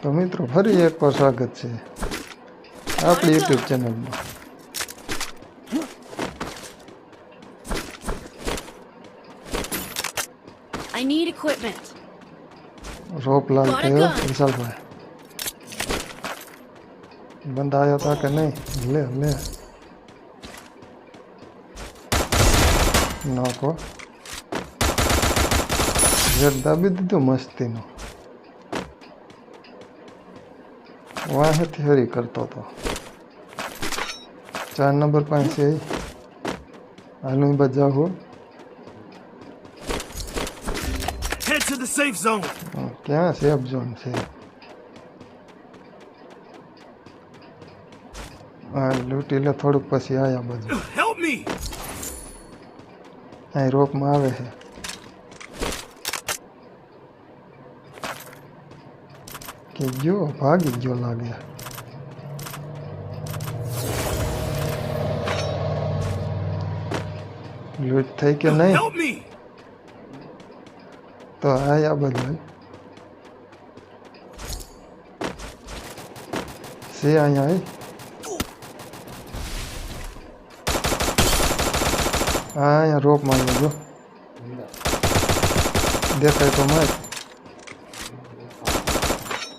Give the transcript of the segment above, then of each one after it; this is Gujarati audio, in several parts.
તો મિત્રો ફરી એકવાર સ્વાગત છે આપણી યુટ્યુબ ચેનલમાં I need equipment. Rope Lal Got a થયો gun. વિશાલભાઈ બંધ આવ્યો તા કે નહીં લે લે નાખો જેટ દાબી દીધું મસ્તીનું વાહેથી હરી કરતો હતો ચાર નંબર પાસે હાલું બજાવ હું Head to the safe zone. ક્યાં સેફ ઝોન છે હા લૂંટી લે થોડુંક પછી આયા બધું Help me! અહીં રોપમાં આવે છે કે ગયો ભાગી ગયો લાગે. લૂંટ થઈ કે નહીં? તો આયા બધા. છે અહીંયા આય. હા અહીંયા રોપ મારી જો દેખાય તો માર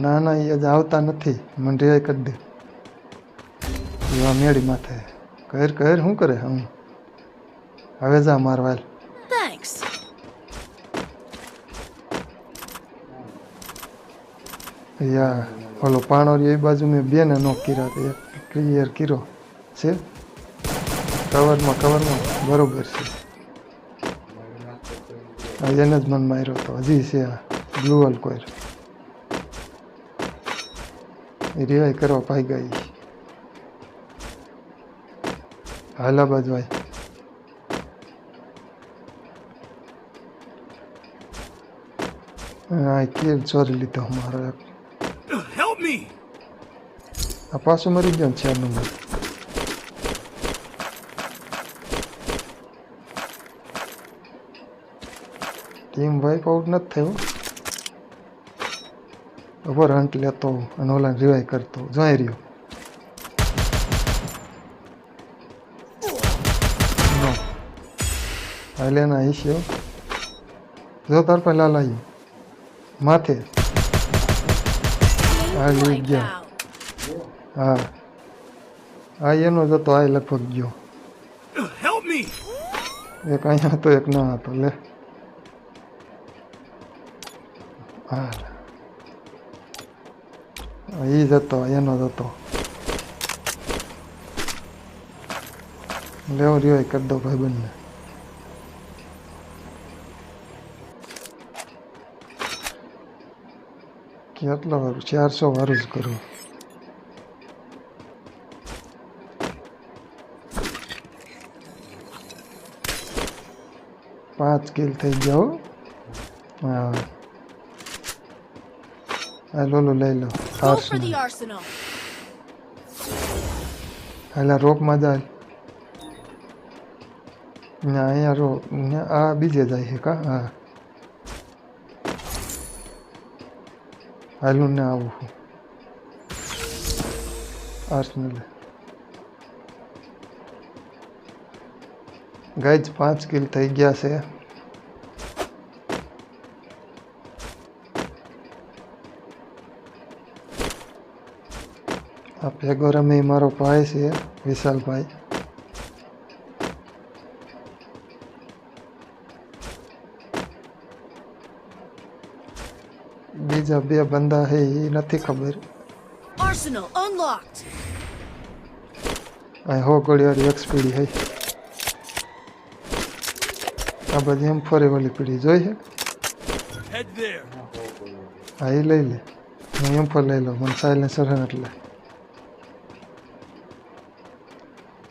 ના ના એ જ આવતા નથી. મને રે કરી દે. એવા મેળી માથે. કહેર કહેર શું કરે? હું હવે જા મારવાલ. યા ઓલો પાણો એ બાજુ મેં બે ને નો કર્યા તો એક ક્લિયર કર્યો. છે? કવરમાં કવરમાં બરોબર છે. એને જ મન માર્યો તો હજી છે આ. બ્લુ કોયર રિવાઈ કરવા પાઈ ગઈ હાલા બાજુ આય હા કેર ચોરી લીધો મારો એક Help me! આ પાછું મરી ગયો ને ચાર નંબર ટીમ વાઇપ આઉટ નથી થયો ઓવર હન્ટ લેતો અને ઓલાને રિવાઈ કરતો. જોઈ રહ્યો. નો. હાલે ના ઈશ્યો જો તાર પર લાલ આવ્યું માથે. આ લઈ ગયા. હા. આ એનો જ હતો આ લગભગ ગયો. એક અહીંયા હતો એક ના હતો. લે. હા. એ જતો એનો જતો લેવો રિવાય કરી દો ભાઈ બંને કેટલો વાર ચારસો વારું જ કરું પાંચ કિલ થઈ ગયા હો હા આ લોલો લઈ લો Go for arsenal the arsenal. હાલા રોપમાં જાય ના અહીંયા રો ન્યા આ બીજે જાય છે કા હા હાલું ને આવું છું આર્સનલ ગાઈજ પાંચ કિલ થઈ ગયા છે આ ભેગો રમે ઈ મારો ભાઈ છે વિશાલભાઈ બીજા બે બંદા છે એ નથી ખબર Arsenal unlocked. અહીં હો ઘડિયાળી એક્સપીડી હે આ બધી એમ ફરી વાળી પીડી જોઈ છે Head Head there. હા એ લઈ લે હું એમ પર લઈ લઉં મને સાયલેન્સર હે ને એટલે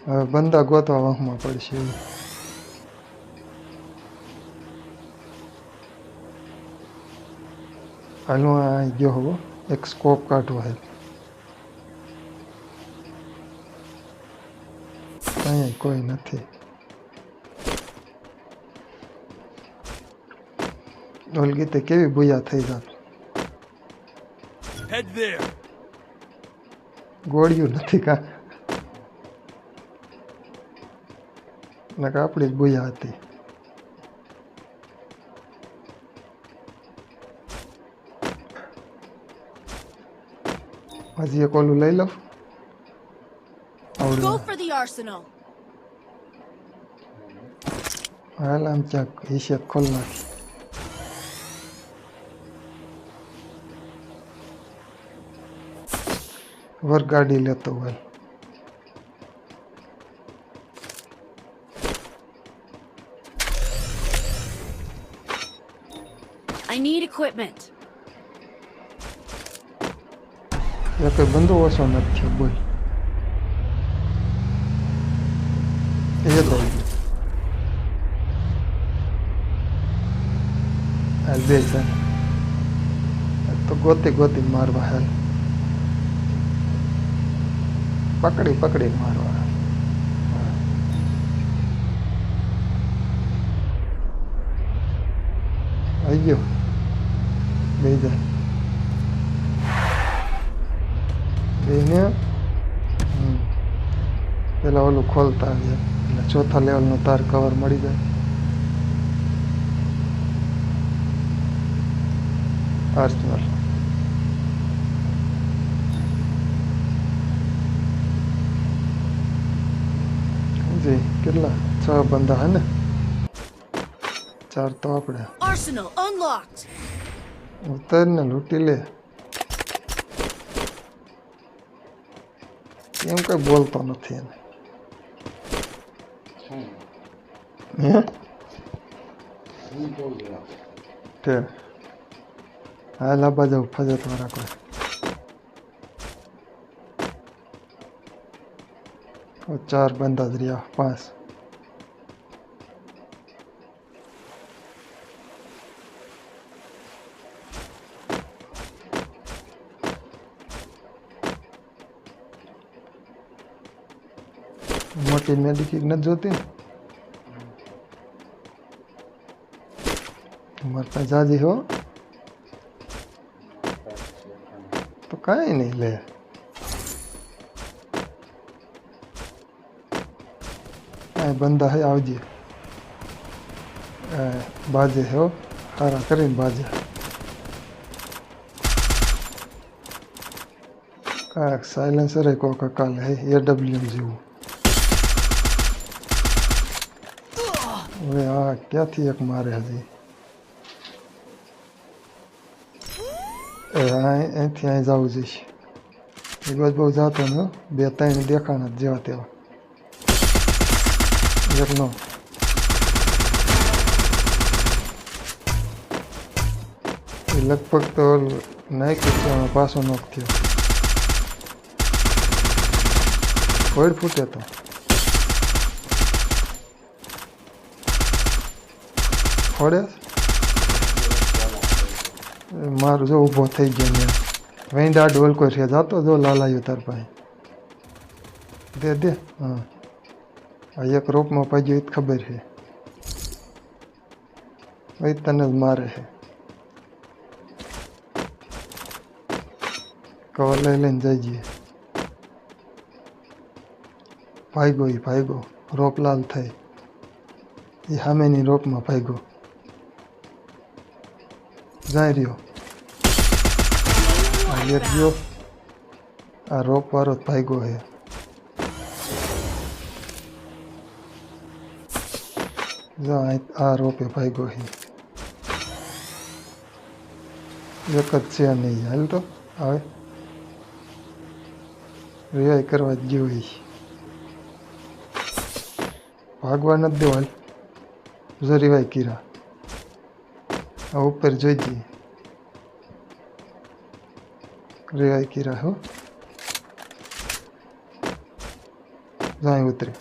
હવે બંદા ગોતવા વાહમાં પડશે. એવું હાલ આ ગયો હોવો એક સ્કોપ કાઢવો હે. અહીંયા કોઈ નથી. ઓલગીતે કેવી ભૂયા થઈ જાત. ગોળિયું નથી કા નકા આપણી જ બુયા હતી હજી એક ઓલું લઈ લઉં Go આવડું for the arsenal. હાલ આમ ચાક હિશિયત ખોલ નાખી વર ગાડી લેતો હોય equipment. Я как бенду вас он напишет бой. Или долго. Здесь, да? तो गोते गोते मारवा है पकड़ी पकड़ी मारवा है अयो બે જાય બેને પેલા ઓલું ખોલતા આવ્યા એટલે ચોથા લેવલનું તાર કવર મળી જાય આર્સનલ જી કેટલા છ બંદા હે ને ચાર તો આપણે આર્સનલ unlocked. ઉતર ને લૂંટી લે એમ કઈ બોલતો નથી એને હે તે હા લાંબા જાવ ફજત વાળા કોઈ ઓ ચાર બંદા જ રહ્યા પાંચ મોટી મેડિકિક નથી જોતી મારે પાસે જાજી હો તો કાંઈ નહીં લે કાંઈ બંદા હે આવજે આ બાજે હે હો સારા કરીને બાજે કાંઈક સાયલેન્સર હે કોક કાલે હે એડબ્લ્યુએમ જેવું હવે આ ક્યાંથી એક મારે હજી? અહીંથી અહીં જવું જઈશ. એ બાજુ બહુ જતો ને બે ત્રણ દેખાણ જ જેવા તેવા. એકનો એ લગભગ તો નાખ્યું છે પાછો નોક થયો. કોઈ ફૂટે તો. એ મારું જો ઊભો થઈ ગયો મેં વેંડા ડોલ કોઈ છે. જાતો જો લાલાયું તાર પાસે. દે દે. હા. એક રોપમાં પાડ્યો એ જ ખબર છે. એ તને જ મારે છે. કવર લઈ લઈને જઈ જઈએ ભાગ્યો એ ભાગ્યો. રોપ લાલ થઈ. એ સામેની રોપમાં ભાગ્યો. જાય રહ્યો આ એક ગયો આ var વાળો જ ભાગ્યો છે જો rope આ રોપે ભાગ્યો છે નહીં હાલ તો હવે રિવાય કરવા જ ગયો ભાગવા નથી દેવા હાલ જો રિવાય કીરા આ ઉપર જોઈ જઈએ રેવાય કીરા હો જાય ઉતરે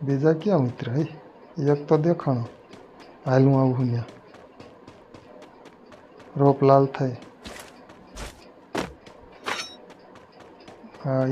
બીજા ક્યાં ઉતરે હે એક તો દેખાણો હાલું આવું ત્યાં રોપ લાલ થાય હા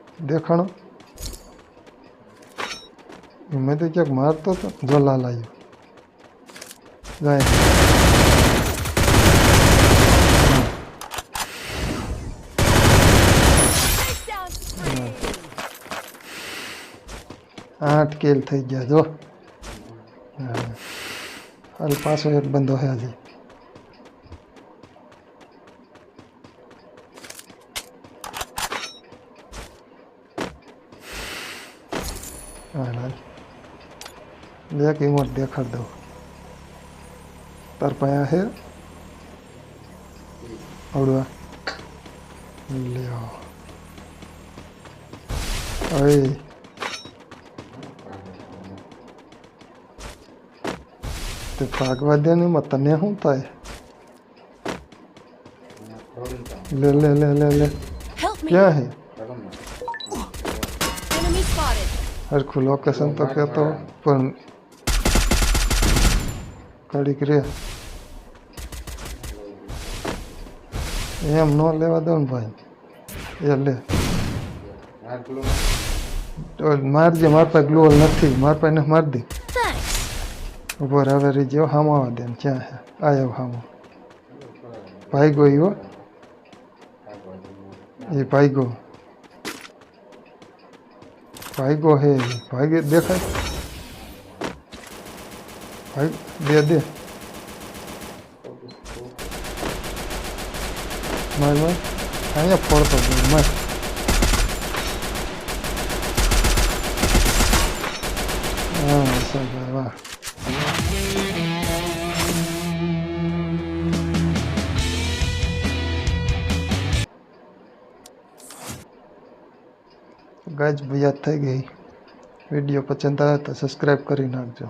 દેખાણો એ મેં તો ક્યાંક મારતો હતો જો લાલ આવ્યો જાય Takedown spree! આઠ કેલ થઈ ગયા જો હા. હાલ પાછો એક બંધો છે હજી હાલ હાલ એક ઇમોટ દેખાડ દઉં તાર પાસે છે આવડવા લ્યો ઓય તે ભાગવા દે ને એમાં તને શું થાય લે લે લે લે લે Help me! ક્યાં હે Enemy spotted! હરખું લોકેશન તો કહેતો પણ કડીક રે એમ ન લેવા દો ને ભાઈ એ લે મારજે માર પાસે ગ્લોલ નથી માર પાસે માર દે રહે, હવે રહી ગયો હામો આવવા દે ક્યાં હે આવ્યો હામો ભાઈ ગયો એ ભાઈગો ભાઈગો Vai correr, vai deixa. Vai, de Mais, mais. Cai a porta, é mais. Ah, isso aí, vai lá. વાહ જ યાદ થઈ ગઈ. વીડિયો પસંદ આવે તો સબસ્ક્રાઈબ કરી નાખજો.